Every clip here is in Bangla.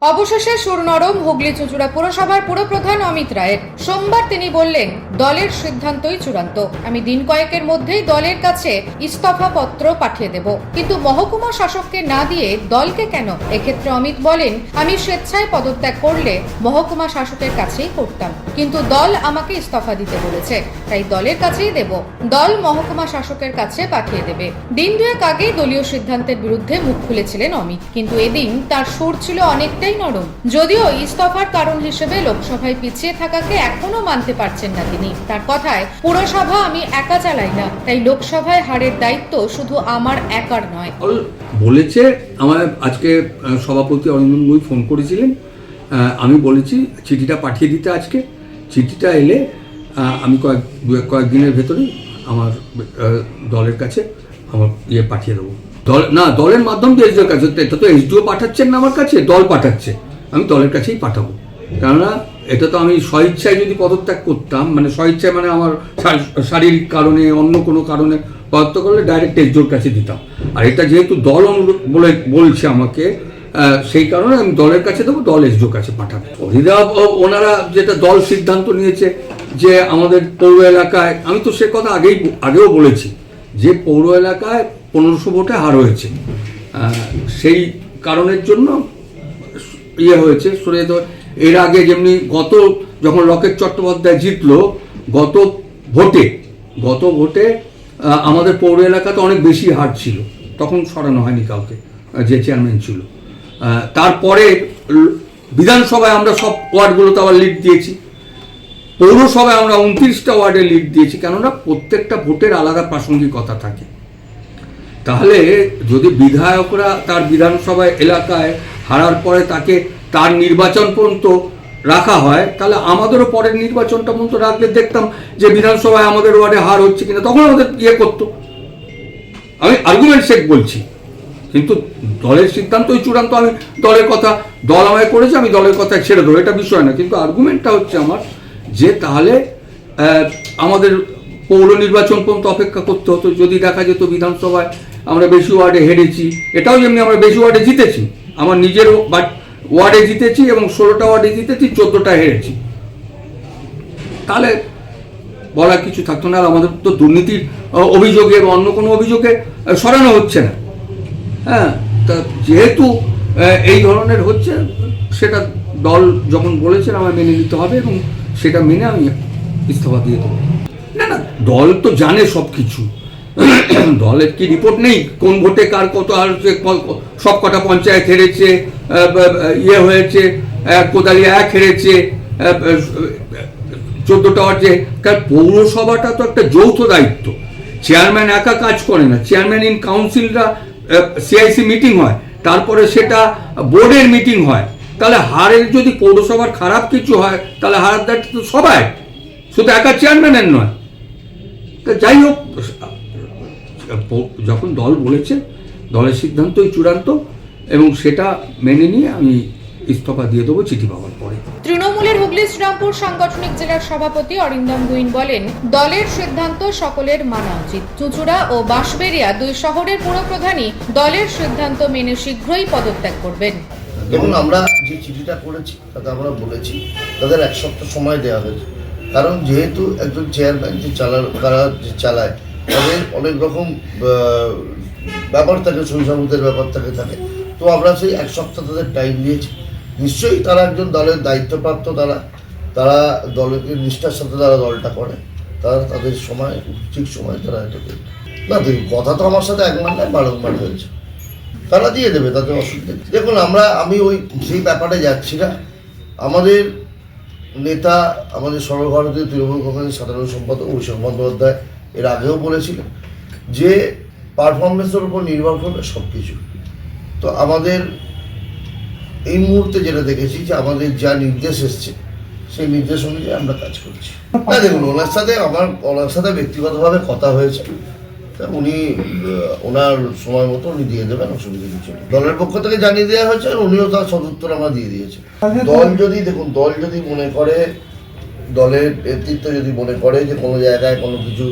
অবশেষে সুর নরম হুগলি চুঁচুড়া পুরসভার পুরপ্রধান অমিত রায়ের। সোমবার তিনি বললেন, দলের সিদ্ধান্তই চূড়ান্ত। আমি দিন কয়েকের মধ্যেই দলের কাছে ইস্তফা পত্র পাঠিয়ে দেব। কিন্তু মহকুমা শাসককে না দিয়ে দলকে কেন? এক্ষেত্রে অমিত বলেন, আমি স্বেচ্ছায় পদত্যাগ করলে মহকুমা শাসকের কাছেই করতাম। কিন্তু দল আমাকে ইস্তফা দিতে বলেছে। তাই দলের কাছেই দেব। দল মহকুমা শাসকের কাছে পাঠিয়ে দেবে। দিন দুয়েক আগেই দলীয় সিদ্ধান্তের বিরুদ্ধে মুখ খুলেছিলেন অমিত। কিন্তু এদিন তার সুর ছিল অনেকটাই নরম। যদিও ইস্তফার কারণ হিসেবে লোকসভায় পিছিয়ে থাকাকে এখনও মানতে পারছেন না তিনি। তার কথায়, পুরসভা আমি একা চালাই না। তাই লোকসভায় হারের দায়িত্ব শুধু আমার একার নয়। বলেছে, আমার আজকে সভাপতি অরিন্দম গুই ফোন করেছিলেন। আমি বলেছি, চিঠিটা পাঠিয়ে দিতে আজকে। চিঠিটা এলে আমি কয়েক কয়েকদিনের ভেতরেই আমার দলের কাছে আমার ইয়ে পাঠিয়ে দেবো। দল, না, দলের মাধ্যম দিয়ে এসডিওর কাছে এটা তো এসডিও পাঠাচ্ছেন না আমার কাছে, দল পাঠাচ্ছে। আমি দলের কাছেই পাঠাবো। কেননা, এটা তো আমি স্বইচ্ছায় যদি পদত্যাগ করতাম মানে স্বইচ্ছায় মানে আমার শারীরিক কারণে, অন্য কোনো কারণে পদত্যাগ করলে ডাইরেক্ট এসডিওর কাছে দিতাম। আর এটা যেহেতু দল বলে, বলছে আমাকে সেই কারণে আমি দলের কাছে দেবো, দল এসডিওর কাছে পাঠাবো। হরিদা ওনারা যেটা দল সিদ্ধান্ত নিয়েছে যে আমাদের পৌর এলাকায়, আমি তো সে কথা আগেই, আগেও বলেছি, যে পৌর এলাকায় পনেরোশো ভোটে হার হয়েছে। সেই কারণের জন্য ইয়ে হয়েছে, সরে এর আগে যেমনি গত যখন রকেট চট্টোপাধ্যায় জিতলো, গত ভোটে গত ভোটে আমাদের পৌর এলাকাতে অনেক বেশি হার ছিল। তখন সরানো হয়নি কাউকে, যে চেয়ারম্যান ছিল। তারপরে বিধানসভায় আমরা সব ওয়ার্ডগুলোতে আবার লিড দিয়েছি। পৌরসভায় আমরা উনত্রিশটা ওয়ার্ডে লিড দিয়েছি, কেননা প্রত্যেকটা ভোটের আলাদা প্রাসঙ্গিকতা থাকে। তাহলে যদি বিধায়করা তার বিধানসভা এলাকায় হারার পরে তাকে তার নির্বাচন পর্যন্ত রাখা হয়, তাহলে আমাদেরও পরের নির্বাচনটা পর্যন্ত রাখলে দেখতাম যে বিধানসভায় আমাদের ওয়ার্ডে হার হচ্ছে কিনা, তখন আমাদের ইয়ে করতো। আমি আর্গুমেন্ট শেখ বলছি, কিন্তু দলের সিদ্ধান্তই চূড়ান্ত, আমি দলের কথা, দল আমায় করেছে, আমি দলের কথা ছেড়ে দেবো, এটা বিষয় না। কিন্তু আর্গুমেন্টটা হচ্ছে আমার যে তাহলে আমাদের পৌর নির্বাচন পর্যন্ত অপেক্ষা করতে হতো, যদি দেখা যেত বিধানসভায় আমরা বেশি ওয়ার্ডে হেরেছি, এটাও যেমনি আমরা বেশি ওয়ার্ডে জিতেছি, আমার নিজের বাট ওয়ার্ডে জিতেছি এবং ষোলোটা ওয়ার্ডে জিতেছি, চোদ্দোটা হেরেছি। তাহলে বলার কিছু থাকতো না আমাদের তো দুর্নীতির অভিযোগে বা অন্য কোনো অভিযোগে সরানো হচ্ছে না। হ্যাঁ তা যেহেতু এই ধরনের হচ্ছে, সেটা দল যখন বলেছেন আমার মেনে নিতে হবে এবং সেটা মেনে আমি ইস্তফা দিয়ে দেবো। না না, দল তো জানে সব কিছু দলের কি রিপোর্ট নেই? কোন ভোটে কার কত আর সব কটা পঞ্চায়েত হেরেছে ইয়ে হয়েছে কোদালিয়া এক হেরেছে চোদ্দটা যে কারণ পৌরসভাটা তো একটা যৌথ দায়িত্ব। চেয়ারম্যান একা কাজ করে না। চেয়ারম্যান ইন কাউন্সিলরা সিআইসি মিটিং হয়। তারপরে সেটা বোর্ডের মিটিং হয়। তাহলে হারের যদি পৌরসভার খারাপ কিছু হয়, তাহলে হারার দায়িত্ব তো সবাই। শুধু একা চেয়ারম্যানের নয়। তা যাই হোক যখন দল বলেছে দলের সিদ্ধান্তই চূড়ান্ত এবং সেটা মেনে নিয়ে আমি ইস্তফা দিয়ে দেবো চিঠি পাওয়ার পরে। তৃণমূলের হুগলি শ্রীরামপুর সাংগঠনিক জেলার সভাপতি অরিন্দম গুইন বলেন দলের সিদ্ধান্ত সকলের মানা উচিত। চুচুড়া ও বাঁশবেড়িয়া দুই শহরের পুরপ্রধানই দলের সিদ্ধান্ত মেনে শীঘ্রই পদত্যাগ করবেন। দেখুন আমরা যে চিঠিটা করেছি তাতে আমরা বলেছি তাদের এক সপ্তাহ সময় দেওয়া হয়েছে। কারণ যেহেতু একজন চেয়ারম্যান যে চালার কারা যে চালায় তাদের অনেক রকম ব্যাপার থাকে শৈশবতের ব্যাপার থাকে থাকে। তো আমরা সেই এক সপ্তাহ তাদের টাইম দিয়েছি নিশ্চয়ই তারা একজন দলের দায়িত্বপ্রাপ্ত, তারা তারা দলের নিষ্ঠার সাথে তারা দলটা করে। তারা তাদের সময়, ঠিক সময় তারা এটা করবে। না, দেখুন, কথা তো আমার সাথে একবার নয়, বারংবার হয়েছে। তারা দিয়ে দেবে, তাতে অসুবিধা দেখুন, আমরা, আমি ওই, সেই ব্যাপারে যাচ্ছি না। আমাদের নেতা, আমাদের সর্বভারতীয় তৃণমূল কংগ্রেসের সাধারণ সম্পাদক অভিষেক বন্দ্যোপাধ্যায় এর আগেও বলেছিলেন যে পারফরমেন্সের উপর নির্ভর করবে সব কিছু তো আমাদের এই মুহূর্তে যেটা দেখেছি যে আমাদের যা নির্দেশ এসছে, সেই নির্দেশ অনুযায়ী আমরা কাজ করছি। না দেখুন, ওনার সাথে আমার, ওনার সাথে ব্যক্তিগতভাবে কথা হয়েছে। উনি ওনার সময় মতো উনি দিয়ে দেবেন, অসুবিধা কিছু দলের পক্ষ থেকে জানিয়ে দেওয়া হয়েছে আর উনিও তার সদুত্তর আমরা দিয়ে দিয়েছে। দল যদি, দেখুন, দল যদি মনে করে, দলের নেতৃত্ব যদি মনে করে যে কোনো জায়গায় কোনো কিছু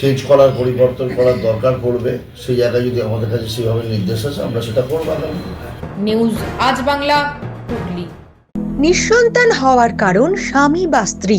চেঞ্জ করার পরিবর্তন করার দরকার পড়বে সেই জায়গায় যদি আমাদের কাছে সেভাবে নির্দেশ আছে আমরা সেটা করব আগামী নিউজ আজ বাংলা হুগলি। নিঃসন্তান হওয়ার কারণ স্বামী বা স্ত্রী।